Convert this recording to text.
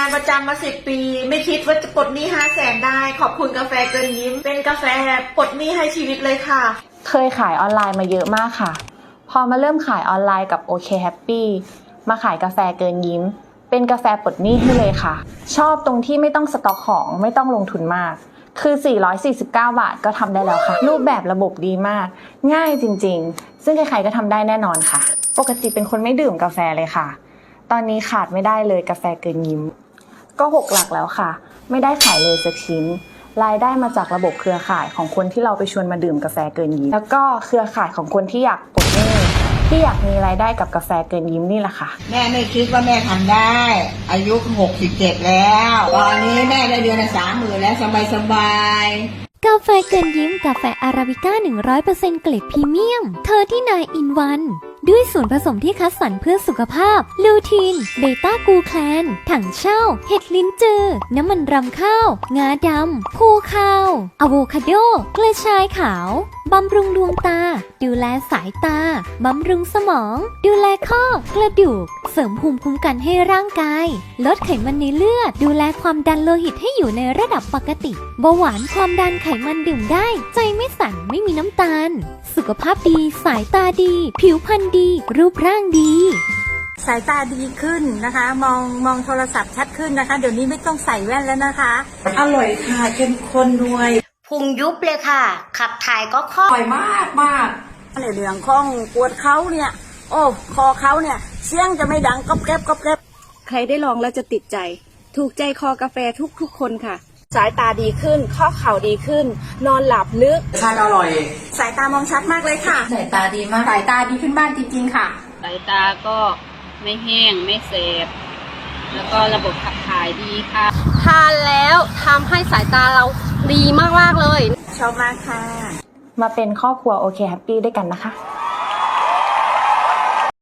านประจำมาสิบปี ไม่คิดว่าจะปลดหนี้ห้าแสนได้ ขอบคุณกาแฟเกินยิ้ม เป็นกาแฟปลดหนี้ให้ชีวิตเลยค่ะ เคยขายออนไลน์มาเยอะมากค่ะ พอมาเริ่มขายออนไลน์กับ OK Happy มาขายกาแฟเกินยิ้ม เป็นกาแฟปลดหนี้ให้เลยค่ะ ชอบตรงที่ไม่ต้องสต็อกของไม่ต้องลงทุนมาก คือ 449 บาทก็ทำได้แล้วค่ะ รูปแบบระบบดีมาก ง่ายจริงๆ ซึ่งใครๆก็ทำได้แน่นอนค่ะ ปกติเป็นคนไม่ดื่มกาแฟเลยค่ะตอนนี้ขาดไม่ได้เลยกาแฟเกินยิ้ม ก็หกหลักแล้วค่ะ ไม่ได้ขายเลยสักชิ้น รายได้มาจากระบบเครือข่ายของคนที่เราไปชวนมาดื่มกาแฟเกินยิ้ม แล้วก็เครือข่ายของคนที่อยากปลดหนี้ที่อยากมีรายได้กับกาแฟเกินยิ้มนี่แหละค่ะ แม่ไม่คิดว่าแม่ทำได้ อายุหกสิบเจ็ดแล้ว ตอนนี้แม่ได้เดือนละสามหมื่นแล้วสบายสบายๆ กาแฟเกินยิ้มกาแฟอาราบิก้า 100%เกรดพรีเมียม เธอที่นายอินวัน ด้วยส่วนผสมที่คัดสรรเพื่อสุขภาพ ลูทีน เบต้ากูแคลน ถังเช่า เห็ดลิ้นจือ น้ำมันรำข้าว งาดำพูข้าวอะโวคาโด กระชายขาว บำรุงดวงตา ดูแลสายตา บำรุงสมอง ดูแลข้อ กระดูก เสริมภูมิคุ้มกันให้ร่างกาย ลดไขมันในเลือด ดูแลความดันโลหิตให้อยู่ในระดับปกติเบาหวานความดันไขมันดื่มได้ ใจไม่สั่นไม่มีน้ำตาล สุขภาพดี สายตาดี ผิวพรรณดี รูปร่างดีสายตาดีขึ้นนะคะ มองมองโทรศัพท์ชัดขึ้นนะคะ เดี๋ยวนี้ไม่ต้องใส่แว่นแล้วนะคะ อร่อยค่ะเข้มข้นด้วย พุงยุบเลยค่ะ ขับถ่ายก็คล่องอร่อยมากมากในเรื่องของปวดเขาเนี่ย โอ้คอเขาเนี่ย เสียงจะไม่ดังก๊อบแก๊บก๊อบแก๊บใครได้ลองแล้วจะติดใจ ถูกใจคอกาแฟทุกๆคนค่ะ สายตาดีขึ้น ข้อเข่าดีขึ้น นอนหลับลึกทานอร่อย สายตามองชัดมากเลยค่ะ สายตาดีมาก สายตาดีขึ้นบ้านจริงๆค่ะ สายตาก็ไม่แห้งไม่เสบแล้วก็ระบบขับถ่ายดีค่ะ ทานแล้วทำให้สายตาเรา ดีมากๆเลย ชอบมากค่ะ มาเป็นครอบครัวโอเคแฮปปี้ด้วยกันนะคะ